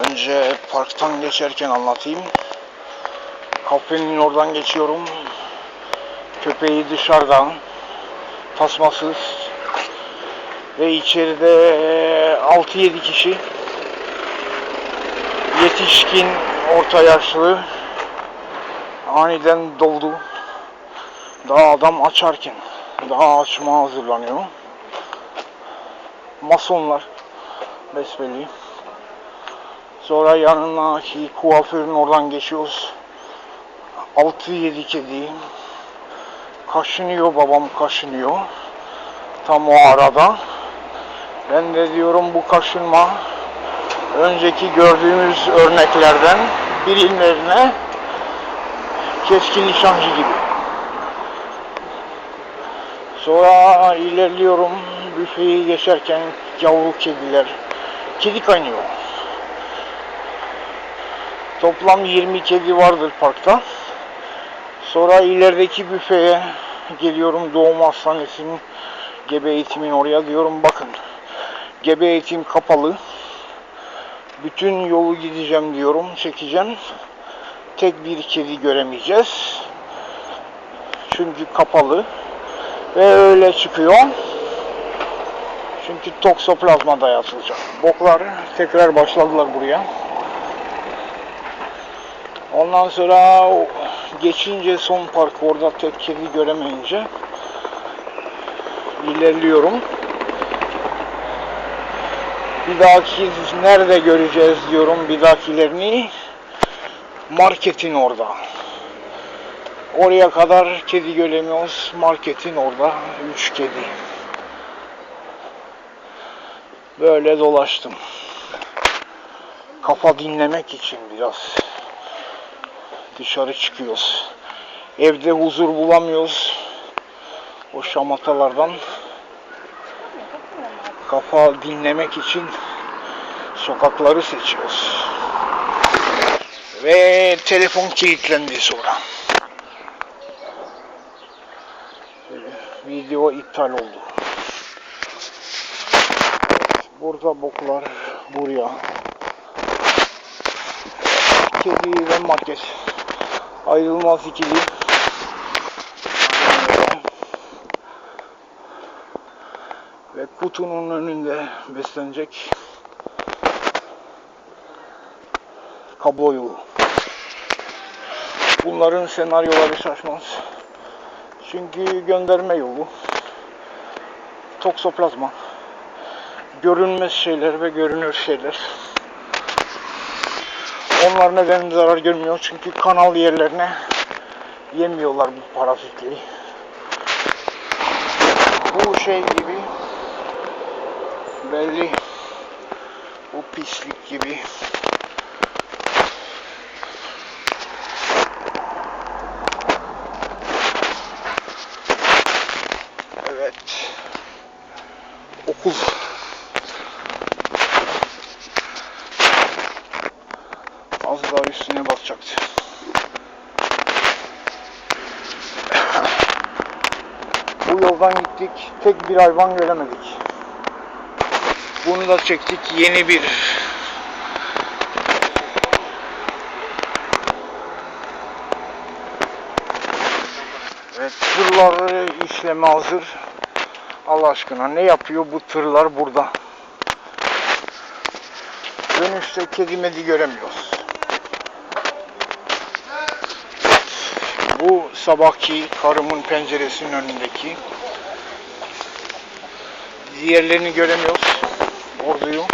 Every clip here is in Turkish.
Önce parktan geçerken anlatayım. Kafenin oradan geçiyorum. Köpeği dışarıdan tasmasız ve içeride 6-7 kişi yetişkin orta yaşlı aniden doldu. Daha adam açarken daha açma hazırlanıyor. Masonlar besbelli. Sonra yanındaki kuaförün oradan geçiyoruz. 6-7 kedi. Kaşınıyor babam kaşınıyor. Tam o arada. Ben de diyorum bu kaşınma önceki gördüğümüz örneklerden birimlerine keskin nişancı gibi. Sonra ilerliyorum büfeyi geçerken yavru kediler. Kedi kaynıyor. Toplam 20 kedi vardır parkta. Sonra ilerideki büfeye geliyorum doğum hastanesinin gebe eğitimin oraya diyorum bakın. Gebe eğitim kapalı. Bütün yolu gideceğim diyorum çekeceğim. Tek bir kedi göremeyeceğiz. Çünkü kapalı. Ve öyle çıkıyor. Çünkü toksoplazma dayatılacak. Boklar tekrar başladılar buraya. Ondan sonra geçince son park orada tek göremeyince ilerliyorum. Bir dahaki nerede göreceğiz diyorum bir dahakilerini. Marketin orada. Oraya kadar kedi göremiyoruz. Marketin orada 3 kedi. Böyle dolaştım. Kafa dinlemek için biraz dışarı çıkıyoruz. Evde huzur bulamıyoruz. O şamatalardan kafa dinlemek için sokakları seçiyoruz. Ve telefon kilitlendi sonra. Video iptal oldu. Burada boklar buraya. Kedi ve market. Aynen öyle. Ve kutunun önünde beslenecek kablo yolu. Bunların senaryoları şaşmaz. Çünkü gönderme yolu. Toksoplazma. Görünmez şeyler ve görünür şeyler. Onlar neden zarar görmüyor? Çünkü kanal yerlerine yemiyorlar bu parazitleri. Bu şey gibi belli bu pislik gibi Evet. Okul. Az daha üstüne basacaktı. Bu yoldan gittik. Tek bir hayvan göremedik. Bunu da çektik. Yeni bir Evet, tırları işleme hazır. Allah aşkına ne yapıyor bu tırlar burada? Dönüşte kedi medi göremiyoruz. Bu sabahki karımın penceresinin önündeki. Diğerlerini göremiyoruz. Orduyu.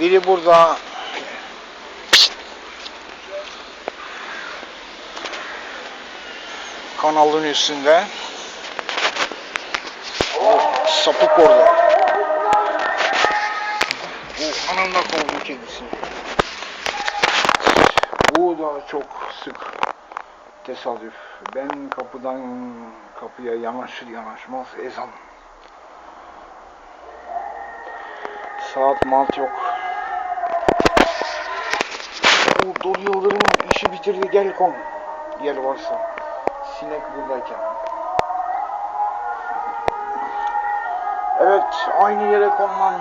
Biri burada kanalın üstünde. O sapık orada. Bu anında kovdu kedisini. Bu da çok sık tesadüf. Ben kapıdan kapıya yanaşır yanaşmaz ezan. Saat malt yok. Bu Dur Yıldırım işi bitirdi gel kon. Yer varsa. Sinek buradayken. Evet aynı yere konulan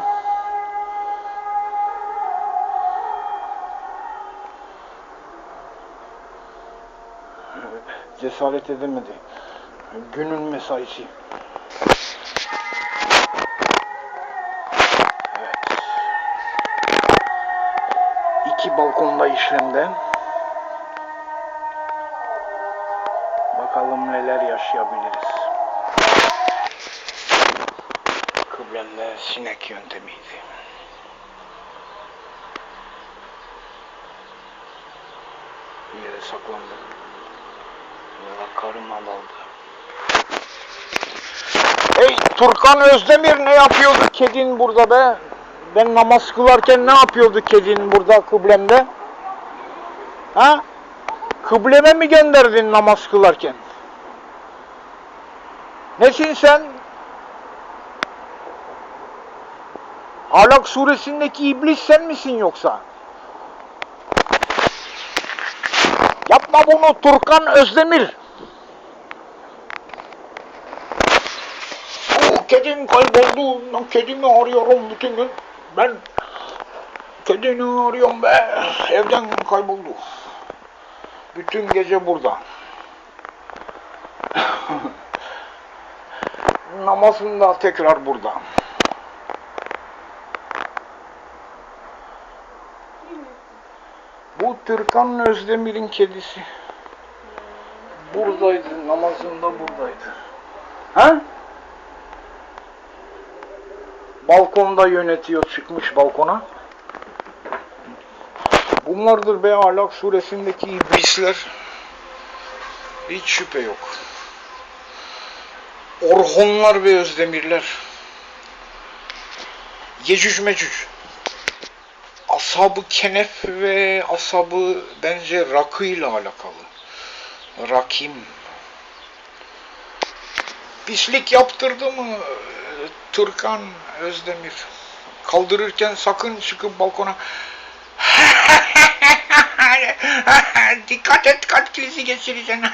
cesaret edemedi. Günün mesaisi. Evet. İki balkonda işlemde. Bakalım neler yaşayabiliriz. Kıblemde sinek yöntemiydi. Yere saklandım. Sonra karım aldı. Hey Turkan Özdemir ne yapıyordu kedin burada be? Ben namaz kılarken ne yapıyordu kedin burada kıblemde? Ha? Kıbleme mi gönderdin namaz kılarken? Nesin sen? Alak suresindeki iblis sen misin yoksa? Yapma bunu Turkan Özdemir. O kedim kayboldu. Kedimi arıyorum bütün gün. Ben kedini arıyorum be. Evden kayboldu. Bütün gece burada. Namazında tekrar burada. Bu Türkan Özdemir'in kedisi. Buradaydı, namazında buradaydı. Ha? Balkonda yönetiyor, çıkmış balkona. Bunlardır be Alak suresindeki iblisler. Hiç şüphe yok. Orhonlar ve Özdemirler. Yecüc Mecüc. Asabı Kenef ve asabı bence Rakı ile alakalı. Rakim. Pislik yaptırdı mı Türkan Özdemir? Kaldırırken sakın çıkıp balkona Dikkat et kalp krizi geçireceksin.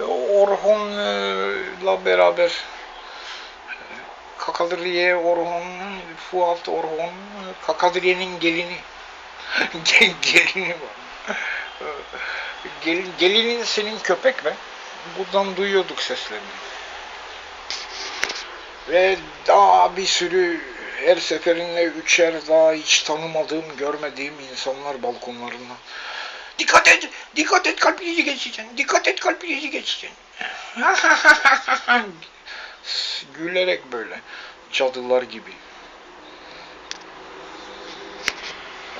Orhun'la beraber Kakadriye Orhun, Fuat Orhun, Kakadriye'nin gelini. Gel, gelini var. Gelin, gelinin senin köpek be. Buradan duyuyorduk seslerini. Ve daha bir sürü her seferinde üçer daha hiç tanımadığım, görmediğim insanlar balkonlarında. Dikkat et, dikkat et kalp geçeceksin, dikkat et kalp geçeceksin. Gülerek böyle, cadılar gibi.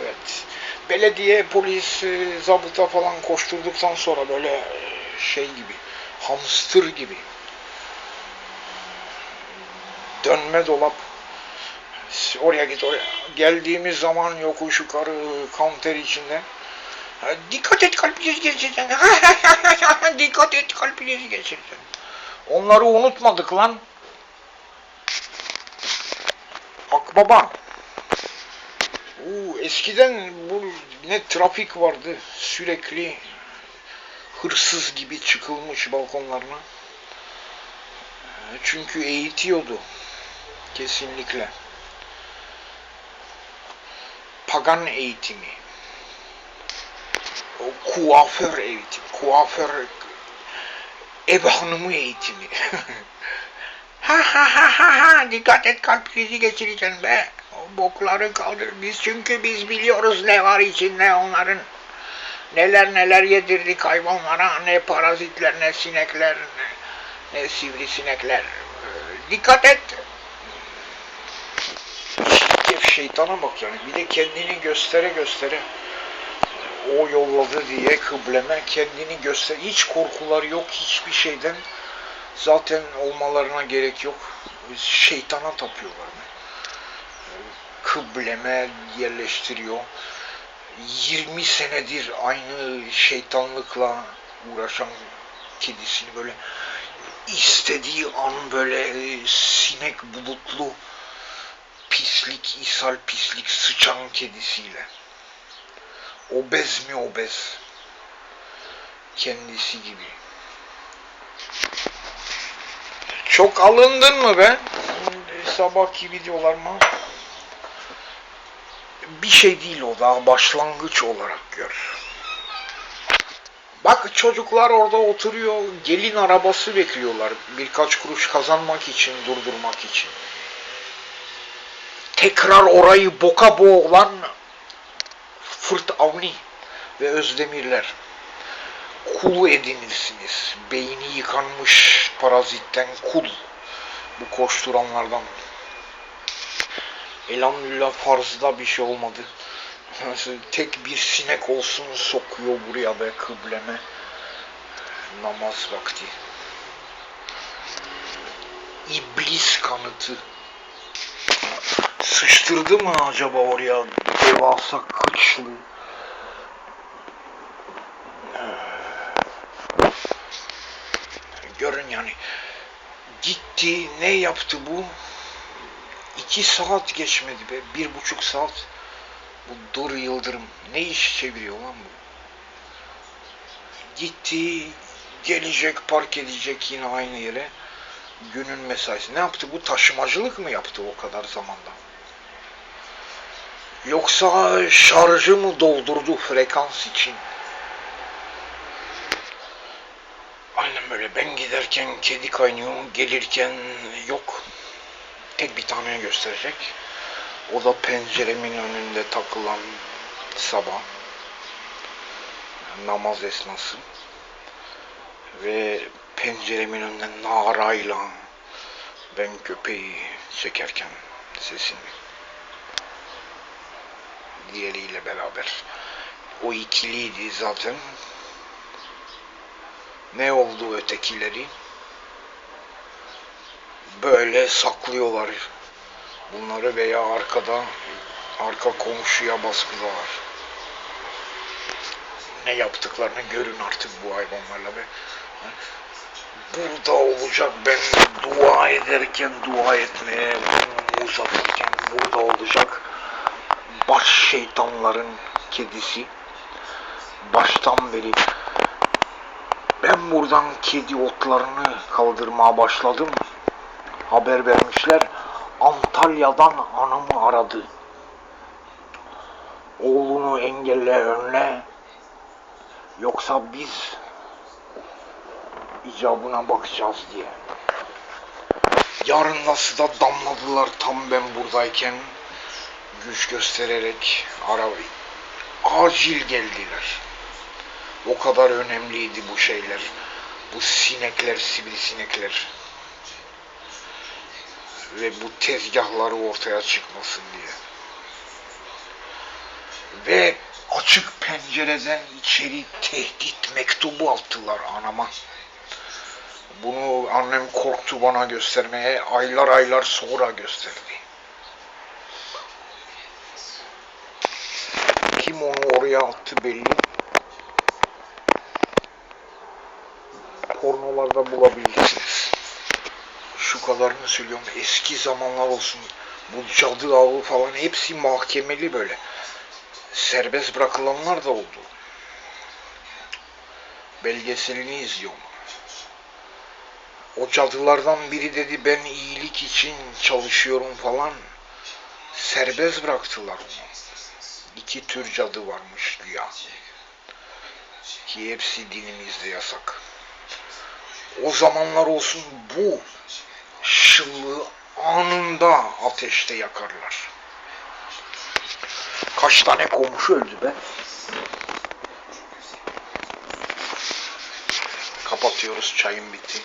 Evet, belediye, polis, e, zabıta falan koşturduktan sonra böyle e, şey gibi, hamster gibi. Dönme dolap oraya git oraya. Geldiğimiz zaman yokuş yukarı kanter içinde. Dikkat et kalp krizi geçireceksin. Dikkat et kalp krizi geçireceksin. Onları unutmadık lan. Akbaba. Oo, eskiden bu ne trafik vardı. Sürekli hırsız gibi çıkılmış balkonlarına. Çünkü eğitiyordu. Kesinlikle. Pagan eğitimi. O kuaför eğitimi. Kuaför ev hanımı eğitimi. ha ha ha ha ha dikkat et kalp krizi geçireceksin be. O bokları kaldır biz çünkü biz biliyoruz ne var içinde onların. Neler neler yedirdik hayvanlara ne parazitler ne sinekler ne, ne sivrisinekler. Ee, Dikkat et. Şeytana bak yani. Bir de kendini göstere göstere o yolladı diye kıbleme kendini göster. Hiç korkuları yok hiçbir şeyden. Zaten olmalarına gerek yok. Şeytana tapıyorlar. Kıbleme yerleştiriyor. 20 senedir aynı şeytanlıkla uğraşan kedisini böyle istediği an böyle e, sinek bulutlu pislik, ishal pislik sıçan kedisiyle. Obez mi obez? Kendisi gibi. Çok alındın mı be? Sabahki videolarıma bir şey değil o daha başlangıç olarak gör. Bak çocuklar orada oturuyor, gelin arabası bekliyorlar. Birkaç kuruş kazanmak için, durdurmak için. Tekrar orayı boka boğulan Fırt Avni ve Özdemirler. Kul edinirsiniz. Beyni yıkanmış parazitten kul. Bu koşturanlardan. Elhamdülillah farzda bir şey olmadı. Tek bir sinek olsun sokuyor buraya be kıbleme. Namaz vakti. İblis kanıtı. Sıçtırdı mı acaba oraya devasa kıçlı? Görün yani. Gitti ne yaptı bu? İki saat geçmedi be. Bir buçuk saat. Bu Dur Yıldırım ne iş çeviriyor lan bu? Gitti, gelecek, park edecek yine aynı yere. Günün mesaisi. Ne yaptı bu? Taşımacılık mı yaptı o kadar zamanda? Yoksa şarjı mı doldurdu frekans için? Aynen böyle. Ben giderken kedi kaynıyor, gelirken yok. Tek bir tane gösterecek. O da penceremin önünde takılan sabah. Namaz esnası. Ve penceremin önünde narayla ben köpeği çekerken sesini diğeriyle beraber. O ikiliydi zaten. Ne oldu ötekileri? Böyle saklıyorlar bunları veya arkada arka komşuya baskılar. Ne yaptıklarını görün artık bu hayvanlarla ve burada olacak ben dua ederken dua etmeye uzatırken burada olacak baş şeytanların kedisi baştan beri ben buradan kedi otlarını kaldırmaya başladım haber vermişler Antalya'dan anamı aradı. Oğlunu engelle önle. Yoksa biz icabına bakacağız diye. Yarın nasıl da damladılar tam ben buradayken güç göstererek arabayı acil geldiler. O kadar önemliydi bu şeyler. Bu sinekler, sivrisinekler ve bu tezgahları ortaya çıkmasın diye. Ve açık pencereden içeri tehdit mektubu attılar anama. Bunu annem korktu bana göstermeye. Aylar aylar sonra gösterdi. Kim onu oraya attı belli. Pornolarda bulabilirsiniz şu kadarını söylüyorum. Eski zamanlar olsun. Bu cadı avı falan hepsi mahkemeli böyle. Serbest bırakılanlar da oldu. Belgeselini izliyorum. O cadılardan biri dedi ben iyilik için çalışıyorum falan. Serbest bıraktılar onu. İki tür cadı varmış güya. Ki hepsi dinimizde yasak. O zamanlar olsun bu şıllığı anında ateşte yakarlar. Kaç tane komşu öldü be? Kapatıyoruz çayım bitti.